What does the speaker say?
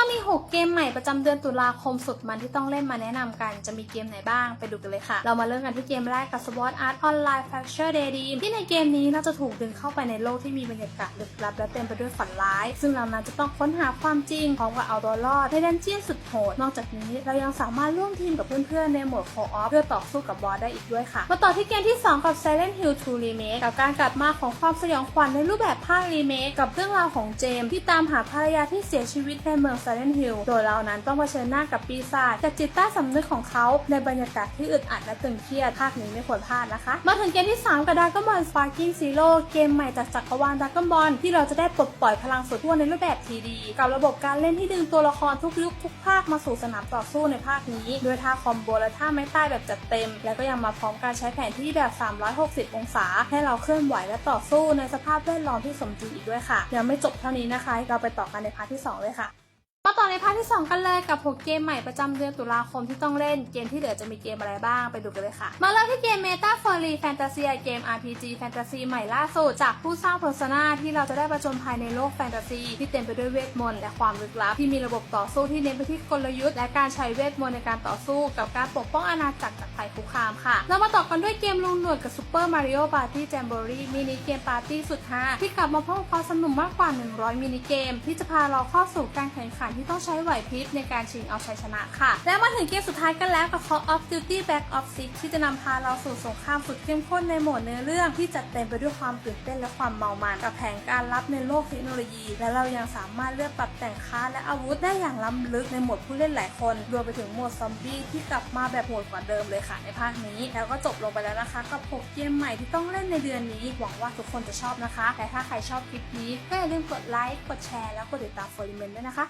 เรามี 6 เกมใหม่ประจำเดือนตุลาคมสุดมันที่ต้องเล่นมาแนะนำกัน จะมีเกมไหนบ้างไปดูกันเลยค่ะ เรามาเริ่มกันที่เกมแรกกับ SWOT Art Online Fracture Daydream ที่ในเกมนี้เราจะถูกดึงเข้าไปในโลกที่มีบรรยากาศลึกลับและเต็มไปด้วยฝันร้าย ซึ่งเรานั้นจะต้องค้นหาความจริงพร้อมกับเอาตัวรอดในดันเจียนสุดโหด นอกจากนี้เรายังสามารถร่วมทีมกับเพื่อนๆในโหมด Co-op เพื่อต่อสู้กับบอสได้อีกด้วยค่ะ มาต่อที่เกมที่ 2 กับ Silent Hill 2 Remake กับการกลับมาของความสยองขวัญในรูปแบบภาครีเมคกับเรื่องราวของเจมที่ตามหาภรรยาที่เสียชีวิตในเมือง Silent Hill โดยเรานั้นต้องเผชิญหน้ากับปีศาจจากจิตใต้สำนึกของเขาในบรรยากาศที่อึดอัดและตึงเครียดภาคนี้ไม่ควรพลาดนะคะ มาถึงเกมที่ 3กับ Dragon Ball Sparking Zero เกมใหม่จากจักรวาล Dragon Ball ที่เราจะได้ปลดปล่อยพลังสุดขั้วในรูปแบบ TD กับระบบการเล่นที่ดึงตัวละครทุกยุคทุกภาคมาสู่สนามต่อสู้ในภาคนี้ด้วยท่าคอมโบและท่าไม้ใต้แบบจัดเต็ม และก็ยังมาพร้อมการใช้แผนที่แบบ 360 องศา ให้เราเคลื่อนไหวและต่อสู้ในสภาพแวดล้อมที่สมจริงอีกด้วยค่ะ ยังไม่จบเท่านี้นะคะ เราไปต่อกันในพาร์ทที่ 2 เลยค่ะ มาต่อในพาร์ทที่ 2 กันเลยกับ 6 เกมใหม่ประจำเดือนตุลาคมที่ต้องเล่น เกมที่เหลือจะมีเกมอะไรบ้างไปดูกันเลยค่ะ มาเริ่มที่เกม Meta f o r y Fantasia เกม RPG Fantasy ใหม่ล่าสุดจากผู้สร้าง Persona ที่เราจะได้ประจนภายในโลกแฟนตาซีที่เต็มไปด้วยเวทมนต์และความลึกลับ ที่มีระบบต่อสู้ที่เน้นไปที่กลยุทธ์และการใช้เวทมนต์ในการต่อสู้ กับการปกป้องอาณาจักรจากภัยคุกคามค่ะ เรามาต่อกันด้วยเกมลุงหนวดกับ Super Mario Party Jamboree มินิเกมปาร์ตี้สุดฮาที่กลับมาพร้อมความสนุกมากกว่า 100 มินิเกม ที่จะพาเราเข้าสู่การแข่งขันที่ต้องใช้ไหวพริบในการชิงเอาชัยชนะค่ะ และมาถึงเกมสุดท้ายกันแล้วกับ Call of Duty Black Ops 6 ที่จะนำพาเราสู่สงครามสุดเข้มข้นในโหมดเนื้อเรื่องที่จัดเต็มไปด้วยความตื่นเต้นและความเมามันกับแผนการลับในโลกเทคโนโลยี และเรายังสามารถเลือกปรับแต่งค่าและอาวุธได้อย่างล้ำลึกในโหมดผู้เล่นหลายคนรวมไปถึงโหมดซอมบี้ที่กลับมาแบบโหดกว่าเดิมเลยค่ะในภาคนี้ แล้วก็จบลงไปแล้วนะคะกับ6เกมใหม่ที่ต้องเล่นในเดือนนี้ หวังว่าทุกคนจะชอบนะคะ แต่ถ้าใครชอบคลิปนี้ก็อย่าลืมกดไลค์กดแชร์แล้วกดติดตามโฟลิเมนด้วยนะคะ